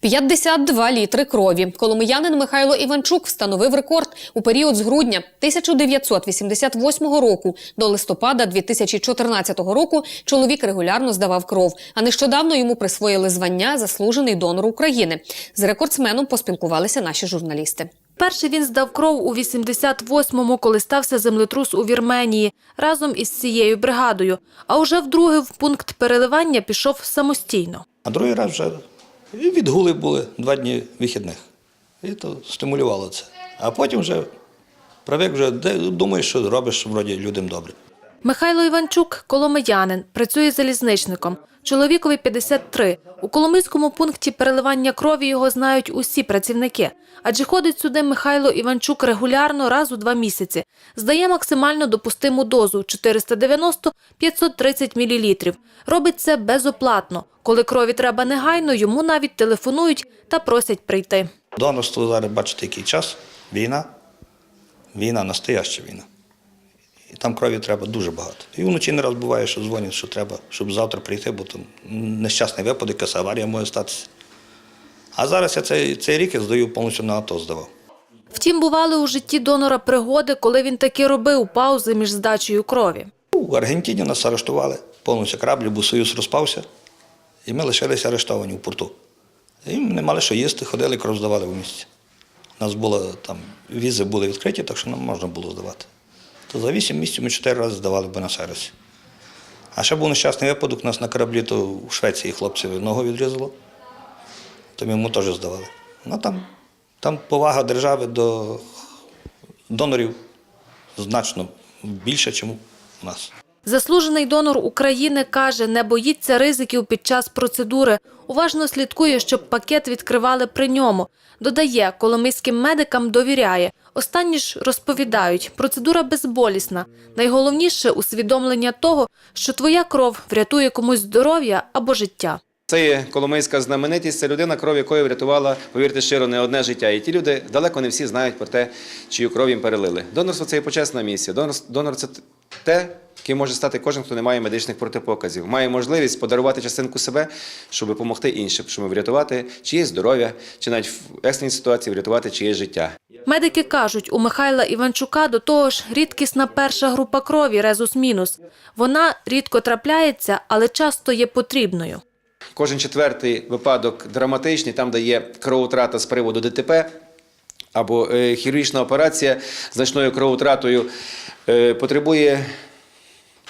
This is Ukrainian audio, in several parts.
52 літри крові. Коломиянин Михайло Іванчук встановив рекорд у період з грудня 1988 року до листопада 2014 року. Чоловік регулярно здавав кров. А нещодавно йому присвоїли звання заслужений донор України. З рекордсменом поспілкувалися наші журналісти. Перший він здав кров у 88-му, коли стався землетрус у Вірменії разом із цією бригадою. А уже вдруге в пункт переливання пішов самостійно. А другий раз вже і відгули були два дні вихідних. І то стимулювало це. А потім вже правик вже думаєш, що робиш вроді людям добре. Михайло Іванчук – коломиянин, працює залізничником. Чоловікові 53. У Коломийському пункті переливання крові його знають усі працівники. Адже ходить сюди Михайло Іванчук регулярно раз у два місяці. Здає максимально допустиму дозу – 490-530 мл. Робить це безоплатно. Коли крові треба негайно, йому навіть телефонують та просять прийти. Донорство зараз бачите, який час. Війна. Війна, настояща війна. І там крові треба дуже багато. І вночі не раз буває, що дзвонять, що треба, щоб завтра прийти, бо там нещасний випадок, якась аварія може статися. А зараз я цей, цей рік я здаю повністю на АТО здавав. Втім, бували у житті донора пригоди, коли він таки робив паузи між здачею крові. У Аргентині нас арештували, повністю кораблі, бо Союз розпався, і ми лишилися арештовані в порту. І ми не мали що їсти, ходили, кров здавали в місті. У нас було там візи були відкриті, так що нам можна було здавати. То за вісім місяців ми чотири рази здавали в Буенос-Айресі. А ще був нещасний випадок, у нас на кораблі, то в Швеції хлопців ногу відрізало, то йому теж здавали. Ну там, там повага держави до донорів значно більша, ніж у нас. Заслужений донор України каже, не боїться ризиків під час процедури. Уважно слідкує, щоб пакет відкривали при ньому. Додає, коломийським медикам довіряє. Останні ж розповідають, процедура безболісна. Найголовніше усвідомлення того, що твоя кров врятує комусь здоров'я або життя. Це є коломийська знаменитість, це людина, кров якої врятувала, повірте щиро, не одне життя. І ті люди далеко не всі знають про те, чию кров їм перелили. Донорство це є почесна місія. Донор, донор це те, ким може стати кожен, хто не має медичних протипоказів. Має можливість подарувати частинку себе, щоб допомогти іншим, щоб врятувати чиєсь здоров'я, чи навіть в екстреній ситуації врятувати чиєсь життя. Медики кажуть, у Михайла Іванчука до того ж рідкісна перша група крові резус мінус. Вона рідко трапляється, але часто є потрібною. Кожен четвертий випадок драматичний, там де є кровотрата з приводу ДТП або е, хірургічна операція з значною кровотратою, е, потребує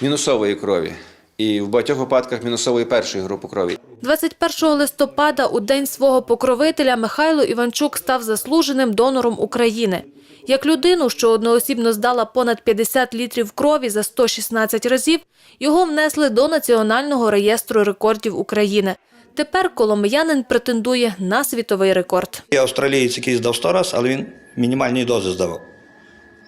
мінусової крові. І в багатьох випадках мінусової першої групи крові. 21 листопада, у день свого покровителя, Михайло Іванчук став заслуженим донором України. Як людину, що одноосібно здала понад 50 літрів крові за 116 разів, його внесли до Національного реєстру рекордів України. Тепер коломиянин претендує на світовий рекорд. Є австралієць, який здав 100 разів, але він мінімальні дози здавав.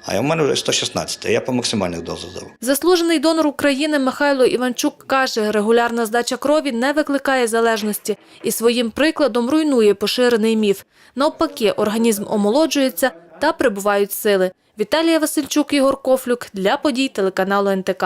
А в мене вже 116, а я по максимальних дозах здав. Заслужений донор України Михайло Іванчук каже, регулярна здача крові не викликає залежності і своїм прикладом руйнує поширений міф. Навпаки, організм омолоджується та прибувають сили. Віталія Васильчук, Ігор Кофлюк для подій телеканалу НТК.